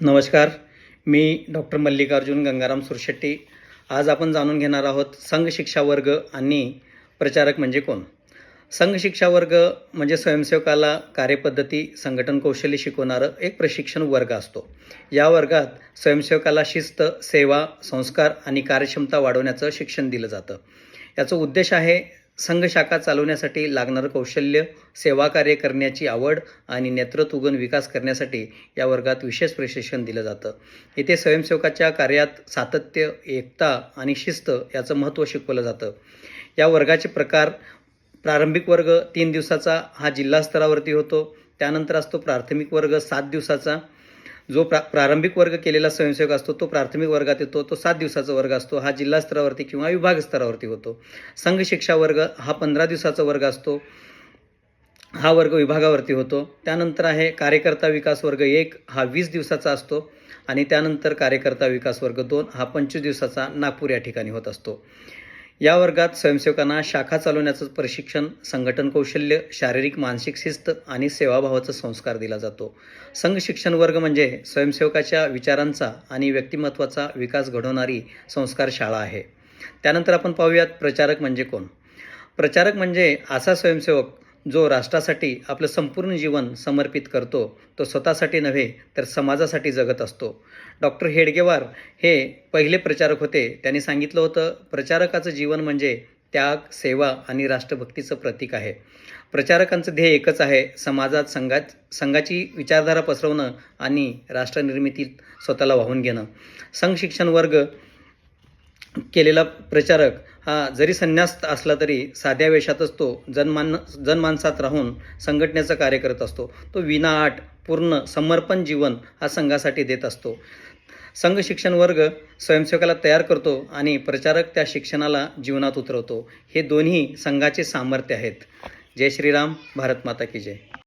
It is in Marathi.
नमस्कार. मी डॉक्टर मल्लिकार्जुन गंगाराम सुरशेट्टी. आज आपण जाणून घेणार आहोत संघ शिक्षा वर्ग आणि प्रचारक म्हणजे कोण? संघ शिक्षा वर्ग म्हणजे स्वयंसेवकाला कार्यपद्धती संघटन कौशल्य शिकवणारं एक प्रशिक्षण वर्ग असतो. या वर्गात स्वयंसेवकाला शिस्त सेवा संस्कार आणि कार्यक्षमता वाढवण्याचं शिक्षण दिलं जातं. याचा उद्देश आहे संघशाखा चालवण्यासाठी लागणारं कौशल्य सेवा कार्य करण्याची आवड आणि नेतृत्वगुण विकास करण्यासाठी या वर्गात विशेष प्रशिक्षण दिलं जातं. इथे स्वयंसेवकाच्या कार्यात सातत्य एकता आणि शिस्त याचं महत्त्व शिकवलं जातं. या वर्गाचे प्रकार प्रारंभिक वर्ग तीन दिवसाचा हा जिल्हा स्तरावरती होतो. त्यानंतर असतो प्राथमिक वर्ग सात दिवसाचा. जो प्रा प्रारंभिक वर्ग केलेला स्वयंसेवक असतो तो प्राथमिक वर्गात येतो तो सात दिवसाचा वर्ग असतो हा जिल्हा स्तरावरती किंवा विभाग स्तरावरती होतो. संघ शिक्षा वर्ग हा पंधरा दिवसाचा वर्ग असतो हा वर्ग विभागावरती होतो. त्यानंतर आहे कार्यकर्ता विकास वर्ग एक हा वीस दिवसाचा असतो आणि त्यानंतर कार्यकर्ता विकास वर्ग दोन हा पंचवीस दिवसाचा नागपूर या ठिकाणी होत असतो. या वर्गात स्वयंसेवकांना शाखा चालवण्याचं प्रशिक्षण संघटन कौशल्य शारीरिक मानसिक शिस्त आणि सेवाभावाचा संस्कार दिला जातो. संघ शिक्षण वर्ग म्हणजे स्वयंसेवकाच्या विचारांचा आणि व्यक्तिमत्वाचा विकास घडवणारी संस्कार शाळा आहे. त्यानंतर आपण पाहूयात प्रचारक म्हणजे कोण? प्रचारक म्हणजे असा स्वयंसेवक जो राष्ट्रासाठी आपलं संपूर्ण जीवन समर्पित करतो तो स्वतःसाठी नव्हे तर समाजासाठी जगत असतो. डॉक्टर हेडगेवार हे पहिले प्रचारक होते. त्यांनी सांगितलं होतं प्रचारकाचं जीवन म्हणजे त्याग सेवा आणि राष्ट्रभक्तीचं प्रतीक आहे. प्रचारकांचं ध्येय एकच आहे समाजात संघात संघाची विचारधारा पसरवणं आणि राष्ट्रनिर्मितीत स्वतःला वाहून घेणं. संघ शिक्षण वर्ग केलेला प्रचारक हा जरी संन्यास्त असला तरी साध्या वेशातच तो जनमान जनमानसात राहून संघटनेचं कार्य करत असतो. तो विनाआट पूर्ण समर्पण जीवन हा संघासाठी देत असतो. संघ शिक्षण वर्ग स्वयंसेवकाला तयार करतो आणि प्रचारक त्या शिक्षणाला जीवनात उतरवतो. हे दोन्ही संघाचे सामर्थ्य आहेत. जय श्रीराम भारत माता की जय.